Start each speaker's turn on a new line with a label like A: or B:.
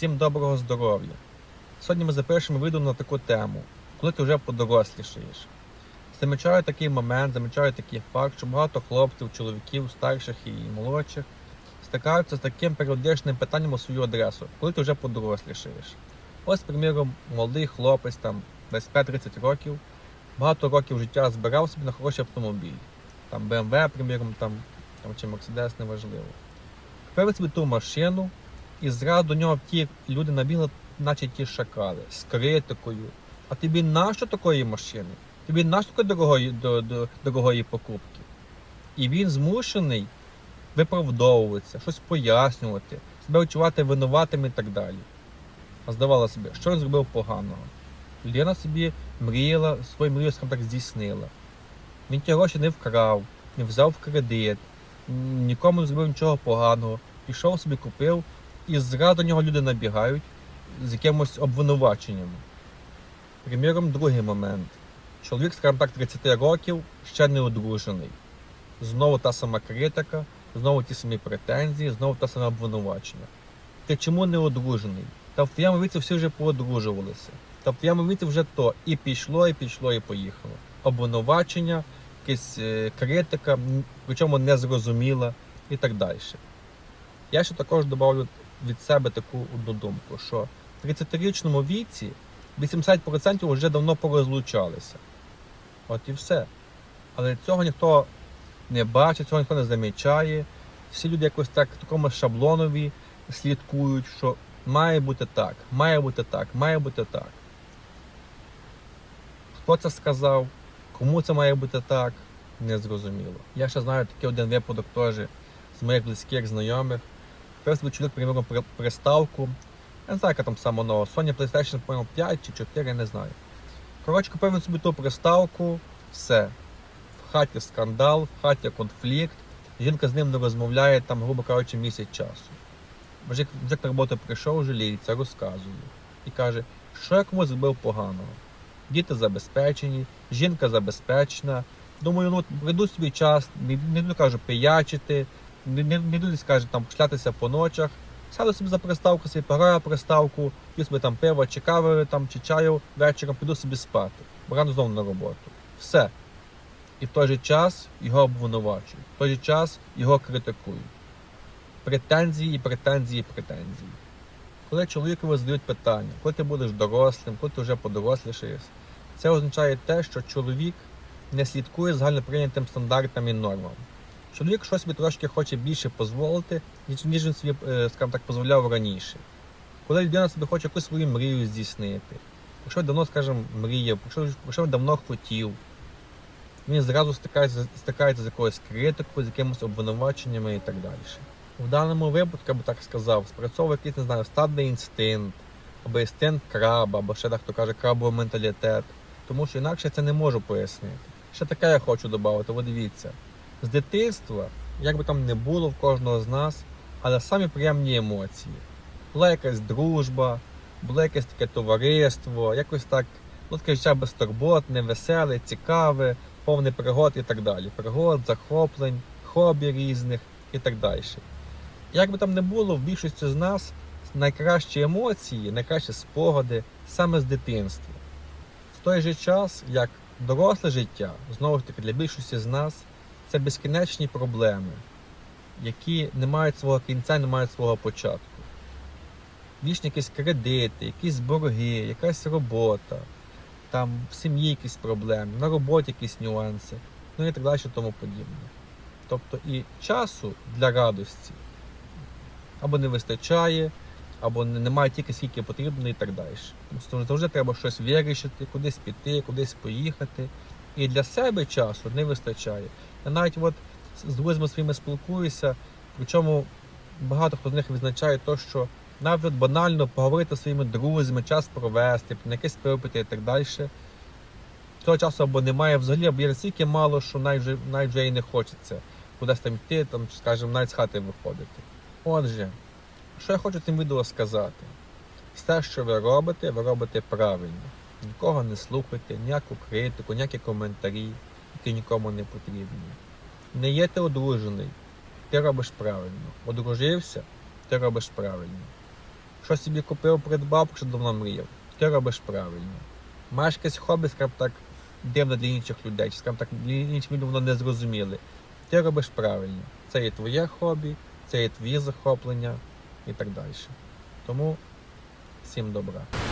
A: Всім доброго здоров'я! Сьогодні ми запишемо відео на таку тему, коли ти вже подорослішаєш. Замічаю такий момент, замічаю такий факт, що багато хлопців, чоловіків, старших і молодших стикаються з таким періодичним питанням у свою адресу, коли ти вже подорослішаєш. Ось, приміром, молодий хлопець, там 25-30 років, багато років життя збирав собі на хороший автомобіль. Там BMW, приміром, там, там чи Mercedes, неважливо. Купив собі ту машину, і зразу до нього ті люди набігли, наче ті шакали, з критикою. А тобі нащо такої машини? Тобі нащо такої дорогої, до, до, дорогої покупки? І він змушений виправдовуватися, щось пояснювати, себе відчувати винуватим і так далі. А здавалося собі, що він зробив поганого? Людина собі мріяла, свою мрію, скажімо так, здійснила. Він ті гроші не вкрав, не взяв в кредит, нікому не зробив нічого поганого. Пішов собі, купив, і зразу до нього люди набігають з якимось обвинуваченнями. Приміром, другий момент. Чоловік, скажімо так, 30 років, ще не одружений. Знову та сама критика, знову ті самі претензії, знову те саме обвинувачення. Ти чому не одружений? Та в твоєму віці всі вже поодружувалися. Та в твоєму віці вже то і пішло, і пішло, і поїхало. Обвинувачення, якась е, критика, причому незрозуміла і так далі. Я ще також додавлю від себе таку одну думку, що в 30-річному віці 80% вже давно порозлучалися. От і все. Але цього ніхто не бачить, цього ніхто не замічає. Всі люди якось так в такому шаблонові слідкують, що має бути так, має бути так, має бути так. Хто це сказав, кому це має бути так, незрозуміло. Я ще знаю такий один випадок теж з моїх близьких знайомих. Собі чоловік, приміром, при- приставку. Я не знаю, яка там саме нова. Sony PlayStation по-моєму, 5 чи 4, я не знаю. Коротше, купив він собі ту приставку, все. В хаті скандал, в хаті конфлікт. Жінка з ним не розмовляє там, грубо кажучи, місяць часу. Мужик на роботу прийшов, жаліється, розказує. І каже, що я комусь зробив поганого. Діти забезпечені, жінка забезпечена. Думаю, ну прийду собі час, не, не кажу, пиячити, не, не, не буду скажу, там шлятися по ночах. Сяду собі за приставку, собі пограю приставку, п'ю собі там пиво, чи кави, там, чи чаю вечором, піду собі спати. Бо рано знову на роботу. Все. І в той же час його обвинувачують, в той же час його критикують. Претензії, претензії, претензії. Коли чоловікові задають питання, коли ти будеш дорослим, коли ти вже подорослішаєш, це означає те, що чоловік не слідкує загальноприйнятим стандартам і нормам. Чоловік щось собі трошки хоче більше дозволити, ніж, він собі, е, скажімо так, дозволяв раніше. Коли людина собі хоче якусь свою мрію здійснити, якщо давно, скажімо, мріяв, якщо, якщо давно хотів, він зразу стикається, стикається з якоюсь критикою, з якимось обвинуваченнями і так далі. В даному випадку, я би так сказав, спрацьовує якийсь, не знаю, стадний інстинкт, або інстинкт краба, або ще дехто каже крабовий менталітет. Тому що інакше це не можу пояснити. Ще таке я хочу додати, ви дивіться. З дитинства, як би там не було в кожного з нас, але самі приємні емоції. Була якась дружба, було якесь таке товариство, якось так, ну таке життя безтурботне, веселе, цікаве, повне пригод і так далі. Пригод, захоплень, хобі різних і так далі. Як би там не було, в більшості з нас найкращі емоції, найкращі спогади саме з дитинства. В той же час, як доросле життя, знову ж таки, для більшості з нас це безкінечні проблеми, які не мають свого кінця, не мають свого початку. Вічні якісь кредити, якісь борги, якась робота, там в сім'ї якісь проблеми, на роботі якісь нюанси, ну і так далі, тому подібне. Тобто і часу для радості або не вистачає, або немає тільки скільки потрібно і так далі. Тому завжди треба щось вирішити, кудись піти, кудись поїхати. І для себе часу не вистачає. Я навіть от з друзями своїми спілкуюся, причому багато хто з них відзначає те, що навіть банально поговорити зі своїми друзями, час провести, на якесь пити і так далі. Цього часу або немає взагалі, або є настільки мало, що навіть вже, навіть вже і не хочеться кудись там йти, там, скажімо, навіть з хати виходити. Отже, що я хочу цим відео сказати? Все, що ви робите, ви робите правильно. Нікого не слухайте, ніяку критику, ніякі коментарі, які нікому не потрібні. Не є ти одружений, ти робиш правильно. Одружився, ти робиш правильно. що собі купив, придбав, що давно мріяв. Ти робиш правильно. Маєш якесь хобі, скажімо так, дивно для інших людей, чи скажімо так, для інших людей воно не зрозуміле. Ти робиш правильно. Це є твоє хобі, це є твої захоплення і так далі. Тому всім добра.